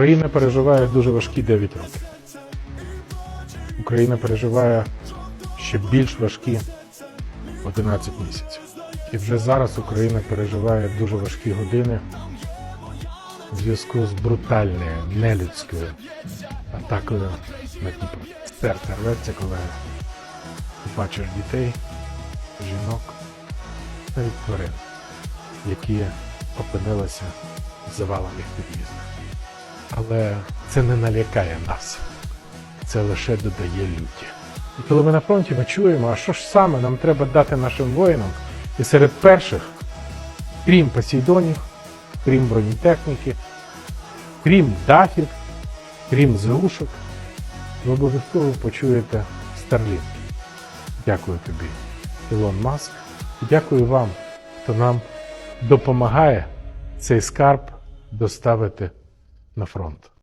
Україна переживає дуже важкі 9 років. Україна переживає ще більш важкі 11 місяців. І вже зараз Україна переживає дуже важкі години в зв'язку з брутальною, нелюдською атакою на Дніпро. Серце рветься, коли бачиш дітей, жінок, навіть тварин, які опинилися в завалених під'їздах. Але це не налякає нас, це лише додає люті. І коли ми на фронті, ми чуємо, а що ж саме нам треба дати нашим воїнам, і серед перших, крім посейдонів, крім бронетехніки, крім дахів, крім зрушок, ви обов'язково почуєте Starlink. Дякую тобі, Ілон Маск. І дякую вам, хто нам допомагає цей скарб доставити на фронт.